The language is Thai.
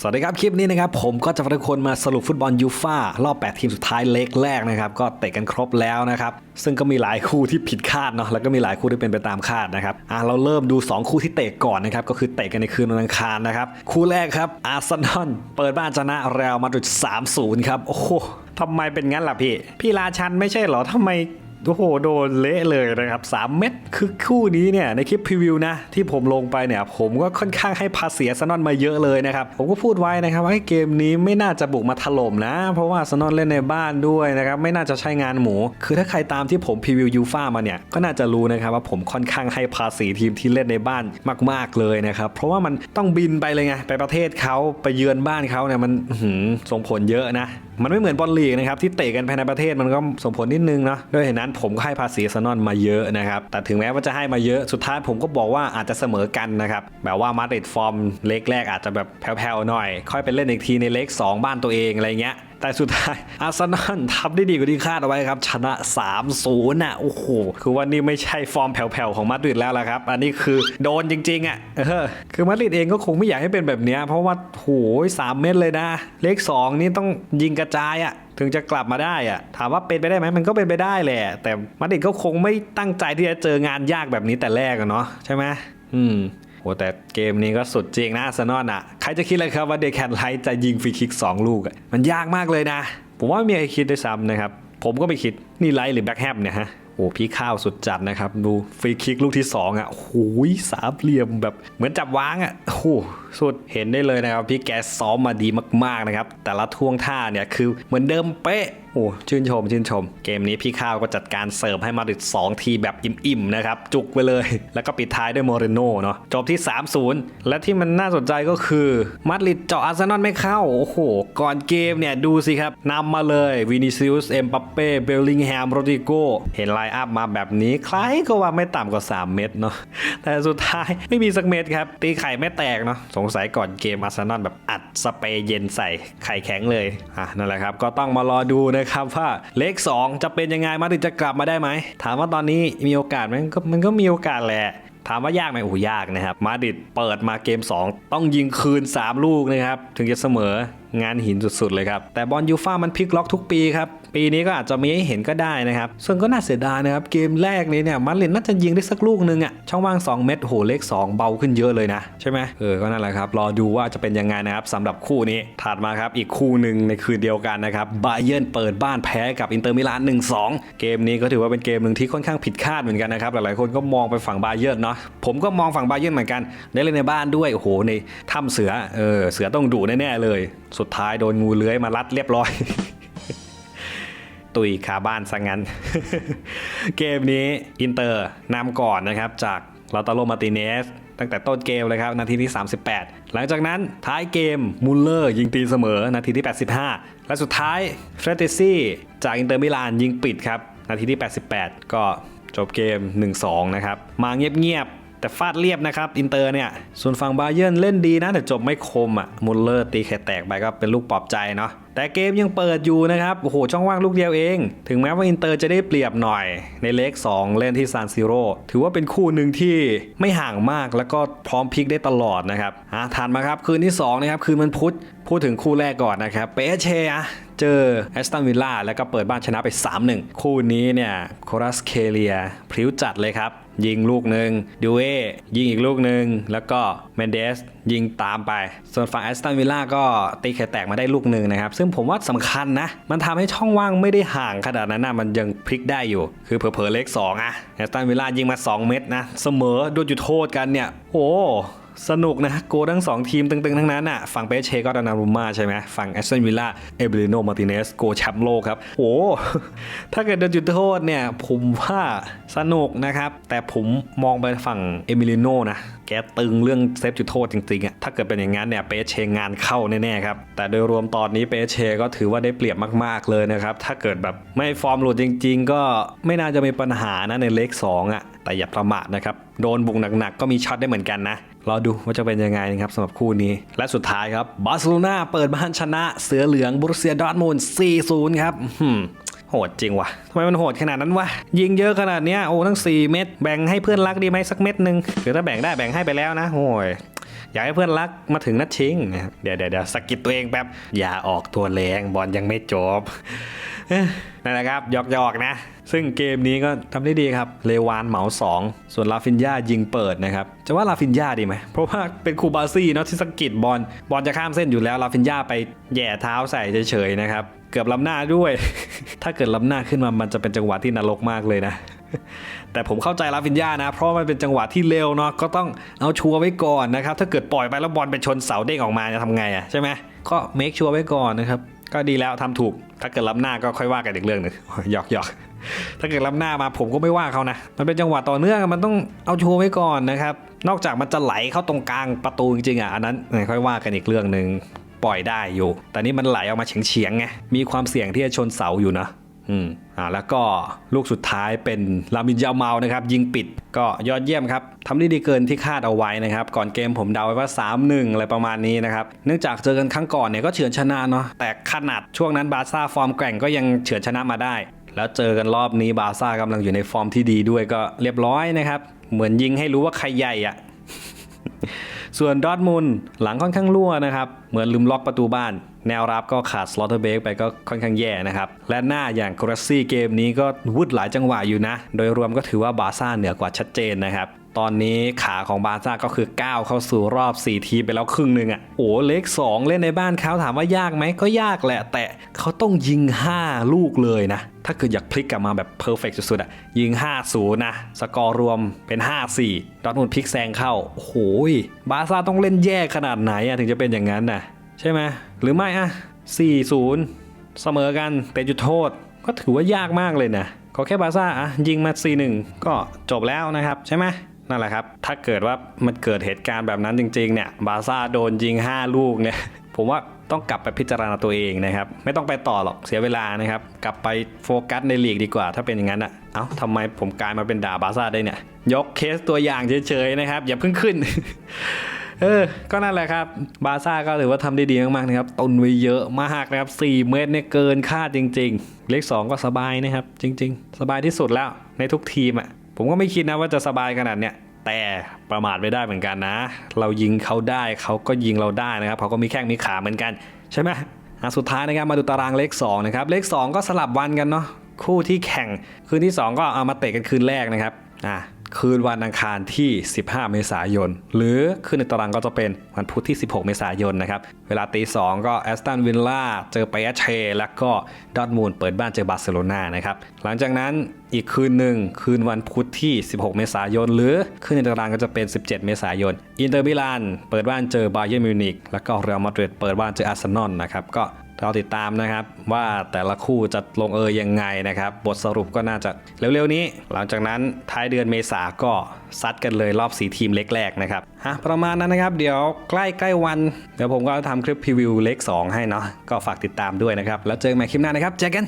สวัสดีครับ คลิปนี้นะครับ ผมก็จะพาทุกคนมาสรุปฟุตบอลยูฟ่ารอบ 8 ทีมสุดท้ายเล็กแรกนะครับ ก็เตะกันครบแล้วนะครับ ซึ่งก็มีหลายคู่ที่ผิดคาดเนาะแล้วก็มีหลายคู่ที่เป็นไปตามคาดนะครับอะเราเริ่มดู 2 คู่ที่เตะก่อนนะครับ ก็คือเตะกันในคืนวันอังคารนะครับ คู่แรกครับอาร์เซนอลเปิดบ้านชนะเรอัลมาดริด3-0 ครับโอ้โหทำไมเป็นงั้นล่ะพี่ พี่ราชันไม่ใช่เหรอทำไม โอ้โหโดนเละเลยนะครับ 3 เม็ดคือคู่นี้เนี่ยในคลิปพรีวิวนะที่ผมลงไปเนี่ยผมก็ค่อนข้างให้ภาษีอาร์เซนอนมาเยอะเลยนะครับ ผมก็พูดไว้นะครับว่าเกมนี้ไม่น่าจะบุกมาถล่มนะ เพราะว่าอาร์เซนอนเล่นในบ้านด้วยนะครับ ไม่น่าจะใช้งานหมู คือถ้าใครตามที่ผมพรีวิวยูฟ่ามาเนี่ยก็น่าจะรู้นะครับว่าผมค่อนข้างให้ภาษีทีมที่เล่นในบ้านมาก ๆเลยนะครับเพราะว่ามันต้องบินไปเลยไงไปประเทศเขาไปเยือนบ้านเขาเนี่ยมันส่งผลเยอะนะมันไม่เหมือนบอลลีกนะครับที่เตะกันภายในประเทศมันก็ส่งผลนิดนึงเนาะด้วยเหตุนั้นผมก็ให้ภาษีซานอนมาเยอะนะครับแต่ถึงแม้ว่าจะให้มาเยอะสุดท้ายผมก็บอกว่าอาจจะเสมอกันนะครับแบบว่ามาดริดฟอร์มเล็กแรกอาจจะแบบแผ่วๆหน่อย ค่อยไปเล่นอีกทีในเล็ก2 บ้านตัวเองอะไรเงี้ย แต่สุดท้ายอาร์เซนอลทำได้ดีกว่าที่คาดเอาไว้ครับ ชนะ3-0น่ะโอ้โห คือว่านี่ไม่ใช่ฟอร์มแผ่วๆของมาดริดแล้วละครับ อันนี้คือโดนจริงๆอะเออคือมาดริดเองก็คงไม่อยากให้เป็นแบบนี้ เพราะว่าโหยสามเม็ดเลยนะ เลข 2 นี่ต้องยิงกระจายอะถึงจะกลับมาได้อะถามว่าเป็นไปได้ไหมมันก็เป็นไปได้แหละ แต่มาดริดก็คงไม่ตั้งใจที่จะเจองานยากแบบนี้แต่แรกอะเนาะใช่ไหมอืม โหแต่เกมนี้ก็สุดจริงนะอาร์เซนอลอะ ใครจะคิดเลยครับว่าเดคแคนไลท์จะยิงฟรีคิก 2 ลูก มันยากมากเลยนะ ผมว่าไม่มีใครคิดด้วยซ้ำนะครับ ผมก็ไม่คิดนี่ไลท์หรือแบ็กแฮมเนี่ยฮะโอ้พี่ข้าวสุดจัดนะครับ ดูฟรีคิกลูกที่ 2 อะโอ้ยสามเหลี่ยมแบบเหมือนจับวางอะโอ้ สุดเห็นได้เลยนะครับพี่แกซ้อมมาดีมากๆนะครับ แต่ละท่วงท่าเนี่ยคือเหมือนเดิมเป๊ะโอ้ชื่นชมชื่นชม เกมนี้พี่ข้าวก็จัดการเสิร์ฟให้มาดริด2 ทีแบบอิ่มๆนะครับ จุกไปเลย แล้วก็ปิดท้ายด้วยโมเรโน่เนาะจบที่ 3-0 และที่มันน่าสนใจก็คือมาดริดเจาะอาร์เซนอลไม่เข้า โอ้โห ก่อนเกมเนี่ยดูสิครับนำมาเลยวินิซิอุสเอ็มบัปเป้เบลลิงแฮมโรดิโกเห็นไลน์อัพมาแบบนี้ใครก็ว่าไม่ต่ำกว่า 3 เม็ดเนาะแต่สุดท้ายไม่มีสักเม็ดครับตีไข่ไม่แตกเนาะสงสัยก่อนเกมอาร์เซนอลแบบอัดสเปรย์เย็นใส่ไข่แข็งเลยอะนั่นแหละครับก็ต้องมารอดูนะครับว่าเลข 2 จะเป็นยังไงมาดิดจะกลับมาได้ไหม ถามว่าตอนนี้มีโอกาสไหมก็มันก็มีโอกาสแหละถามว่ายากไหมโอ้ยากนะครับ มาดิดเปิดมาเกม 2 ต้องยิงคืน 3 ลูกนะครับ ถึงจะเสมองานหินสุดๆเลยครับ แต่บอลยูฟ่ามันพลิกล็อกทุกปีครับ ปีนี้ก็อาจจะมีให้เห็นก็ได้นะครับ ซึ่งก็น่าเสียดายนะครับ เกมแรกนี้เนี่ยมาดริน่าจะยิงได้สักลูกนึงอะช่องว่าง 2 เม็ดโหเลข 2 เบาขึ้นเยอะเลยนะ ใช่ไหมเออก็นั่นแหละครับ รอดูว่าจะเป็นยังไงนะครับสำหรับคู่นี้ถัดมาครับอีกคู่หนึ่งในคืนเดียวกันนะครับบาเยิร์นเปิดบ้านแพ้กับอินเตอร์มิลาน1-2 เกมนี้ก็ถือว่าเป็นเกมหนึ่งที่ค่อนข้างผิดคาดเหมือนกันนะครับหลายๆคนก็มองไปฝั่งบาเยิร์นเนาะผมก็มองฝั่งบาเยิร์นเหมือนกันได้เล่นในบ้านด้วยโอ้โหในถ้ำเสือเออเสือต้องดุแน่ๆเลย สุดท้ายโดนงูเลื้อยมารัดเรียบร้อย ตุยคาบ้านซะงั้น เกมนี้อินเตอร์นำก่อนนะครับจากลาตาโลมาติเนสตั้งแต่ต้นเกมเลยครับ นาทีที่ 38 หลังจากนั้นท้ายเกมมุลเลอร์ยิงตีเสมอ นาทีที่ 85 และสุดท้ายเฟรเตซี่จากอินเตอร์มิลานยิงปิดครับ นาทีที่ 88 ก็จบเกม 1-2 นะครับ มาเงียบๆ แต่ฟาดเรียบนะครับ อินเตอร์เนี่ย ส่วนฝั่งบาเยิร์นเล่นดีนะ แต่จบไม่คมอะมุลเลอร์ตีไข่แตกไปก็เป็นลูกปลอบใจเนาะ แต่เกมยังเปิดอยู่นะครับ โอ้โห ช่องว่างลูกเดียวเอง ถึงแม้ว่าอินเตอร์จะได้เปรียบหน่อยในเลข2 เล่นที่ซานซิโร่ถือว่าเป็นคู่หนึ่งที่ไม่ห่างมากแล้วก็พร้อมพลิกได้ตลอดนะครับอะถัดมาครับคืนที่2นะครับคืนมันพุธพูดถึงคู่แรกก่อนนะครับเปเชะเจอแอสตันวิลล่าแล้วก็เปิดบ้านชนะไป 3-1 คู่นี้เนี่ยโครัสเคเลียพริ้วจัดเลยครับ ยิงลูกหนึ่งดูเอยิงอีกลูกหนึ่งแล้วก็เมนเดสยิงตามไป ส่วนฝั่งแอสตันวิลล่าก็ตีไข่แตกมาได้ลูกหนึ่งนะครับ ซึ่งผมว่าสำคัญนะ มันทำให้ช่องว่างไม่ได้ห่างขนาดนั้นนะมันยังพลิกได้อยู่ คือเผลอๆเลข2อะแอสตันวิลล่ายิงมา 2 เม็ดนะ เสมอโดนจุดโทษกันเนี่ย โอ้ สนุกนะโกทั้ง 2 ทีมตึงๆ ทั้งนั้นอะฝั่งเปเชก็ดานารุม่าใช่ไหมฝั่งแอสตันวิลล่าเอเบริโนมาติเนสโกแชมป์โลกครับ โอ้ ถ้าเกิดโดนจุดโทษเนี่ย ผมว่าสนุกนะครับ แต่ผมมองไปฝั่งเอมิลิโนนะ แกตึงเรื่องเซฟจุดโทษจริงๆอะถ้าเกิดเป็นอย่างนั้นเนี่ยเปเชงานเข้าแน่ๆครับ แต่โดยรวมตอนนี้เปเชก็ถือว่าได้เปรียบมากๆเลยนะครับถ้าเกิดแบบไม่ฟอร์มหลุดจริง ๆ ก็ไม่น่าจะมีปัญหานะในเลข2อะแต่อย่าประมาทนะครับโดนบุกหนักๆก็มีช็อตได้เหมือนกันนะ รอดูว่าจะเป็นยังไงนะครับสำหรับคู่นี้ และสุดท้ายครับบาร์เซโลนาเปิดบ้านชนะเสือเหลืองบรุเซียดอร์ทมุน4-0 ครับหือโหดจริงวะทำไมมันโหดขนาดนั้นวะ ยิงเยอะขนาดเนี้ยโอ้ทั้ง 4 เม็ดแบ่งให้เพื่อนรักดีไหมสักเม็ดหนึ่งหรือถ้าแบ่งได้แบ่งให้ไปแล้วนะโอ้ย อยากให้เพื่อนรักมาถึงนัดชิงเดี๋ยวเดี๋ยวสกิดตัวเองแป๊บอย่าออกตัวแรงบอลยังไม่จบนั่นแหละครับหยอกหยอกนะ ซึ่งเกมนี้ก็ทำได้ดีครับ เลวานเหมา 2 ส่วนลาฟินยายิงเปิดนะครับ จะว่าลาฟินยาดีไหม เพราะว่าเป็นคูบาซี่เนาะที่สกิดบอล บอลจะข้ามเส้นอยู่แล้ว ลาฟินยาไปแย่เท้าใส่เฉยๆนะครับ เกือบล้ำหน้าด้วย ถ้าเกิดล้ำหน้าขึ้นมามันจะเป็นจังหวะที่นรกมากเลยนะ แต่ผมเข้าใจลาฟินยานะ เพราะมันเป็นจังหวะที่เร็วเนาะก็ต้องเอาชัวร์ไว้ก่อนนะครับ ถ้าเกิดปล่อยไปแล้วบอลไปชนเสาเด้งออกมาจะทำไงอะใช่ไหมก็เมคชัวร์ไว้ก่อนนะครับก็ดีแล้วทำถูกถ้าเกิดล้ำหน้าก็ค่อยว่ากันอีกเรื่องหนึ่งหยอกหยอกถ้าเกิดล้ำหน้ามาผมก็ไม่ว่าเขานะ มันเป็นจังหวะต่อเนื่องมันต้องเอาชัวร์ไว้ก่อนนะครับ นอกจากมันจะไหลเข้าตรงกลางประตูจริงๆอะอันนั้นค่อยว่ากันอีกเรื่องหนึ่งปล่อยได้อยู่ แต่นี่มันไหลออกมาเฉียงๆไงมีความเสี่ยงที่จะชนเสาอยู่นะอืม อ่าแล้วก็ลูกสุดท้ายเป็นลามินยาเมานะครับยิงปิดก็ยอดเยี่ยมครับทำได้ดีเกินที่คาดเอาไว้นะครับ ก่อนเกมผมเดาไว้ว่า 3-1 อะไรประมาณนี้นะครับ เนื่องจากเจอกันครั้งก่อนเนี่ยก็เฉือนชนะเนาะแต่ขนาดช่วงนั้นบาซ่าฟอร์มแกร่งก็ยังเฉือนชนะมาได้ แล้วเจอกันรอบนี้บาซ่ากำลังอยู่ในฟอร์มที่ดีด้วยก็เรียบร้อยนะครับ เหมือนยิงให้รู้ว่าใครใหญ่อะ ส่วนดอทมุนหลังค่อนข้างรั่วนะครับ เหมือนลืมล็อกประตูบ้าน แนวรับก็ขาดสลอตเตอร์เบกไปก็ค่อนข้างแย่นะครับ และหน้าอย่างกราซี่เกมนี้ก็วุดหลายจังหวะอยู่นะ โดยรวมก็ถือว่าบาซ่าเหนือกว่าชัดเจนนะครับ ตอนนี้ขาของบาร์ซ่าก็คือก้าวเข้าสู่รอบ 4 ทีไปแล้วครึ่งหนึ่งอะ่ะโอ้เล็ก2เล่นในบ้านเขาถามว่ายากไหมก็ยากแหละ แต่เขาต้องยิง 5 ลูกเลยนะ ถ้าเกิดอยากพลิกกลับมาแบบเพอร์เฟกสุดๆอะ่ะยิง 5-0 นะ สกอร์รวมเป็น 5-4 ดอทมุนพลิกแซงเข้าโอ้โหยบาร์ซ่าต้องเล่นแย่ขนาดไหนอะถึงจะเป็นอย่างนั้นน่ะใช่ไหมหรือไม่อะ4-0 เสมอกันเป็นจุดโทษ ก็ถือว่ายากมากเลยนะขอแค่บาซ่าอะยิงมา 4-1 ก็จบแล้วนะครับใช่ไหม นั่นแหละครับ ถ้าเกิดว่ามันเกิดเหตุการณ์แบบนั้นจริงๆเนี่ยบาซ่าโดนยิง 5 ลูกเนี่ยผมว่าต้องกลับไปพิจารณาตัวเองนะครับ ไม่ต้องไปต่อหรอกเสียเวลานะครับ กลับไปโฟกัสในลีกดีกว่า ถ้าเป็นอย่างนั้นอะเอ้าทำไมผมกลายมาเป็นด่าบาซ่าได้เนี่ย ยกเคสตัวอย่างเฉยๆนะครับ อย่าเพิ่งขึ้นเออ ก็นั่นแหละครับ บาซ่าก็ถือว่าทำได้ดีมากๆนะครับตุนไว้เยอะมากนะครับ 4 เมตรเนี่ยเกินคาดจริง ๆ เลข2ก็สบายนะครับ จริง ๆ สบายที่สุดแล้วในทุกทีมอะ ผมก็ไม่คิดนะว่าจะสบายขนาดเนี้ยแต่ประมาทไม่ได้เหมือนกันนะ เรายิงเขาได้เขาก็ยิงเราได้นะครับเขาก็มีแข้งมีขาเหมือนกัน ใช่ไหมสุดท้ายนะครับมาดูตารางเลข2นะครับเลข 2 ก็สลับวันกันเนาะคู่ที่แข่งคืนที่ 2 ก็เอามาเตะกันคืนแรกนะครับอะ คืนวันอังคารที่ 15 เมษายน หรือคืนในตารางก็จะเป็นวันพุธที่ 16 เมษายนนะครับ เวลาตี2ก็แอสตันวิลล่าเจอไปแอเชแล้วก็ดอทมูลเปิดบ้านเจอบาร์เซโลนานะครับ หลังจากนั้นอีกคืนหนึ่งคืนวันพุธที่ 16 เมษายน หรือคืนในตารางก็จะเป็น 17 เมษายน อินเตอร์มิลานเปิดบ้านเจอบาเยิร์นมิวนิกแล้วก็เรอัลมาดริดเปิดบ้านเจออาร์เซนอลนะครับก็ ราติดตามนะครับว่าแต่ละคู่จะลงเอยยังไงนะครับ บทสรุปก็น่าจะเร็วๆนี้ หลังจากนั้นท้ายเดือนเมษาก็ซัดกันเลยรอบ 4 ทีมเล็กแรกนะครับฮะประมาณนั้นนะครับเดี๋ยวใกล้ใกล้ๆวัน เดี๋ยวผมก็ทำคลิปพรีวิวเล็ก 2 ให้เนาะก็ฝากติดตามด้วยนะครับ แล้วเจอกันใหม่คลิปหน้านะครับเจอกัน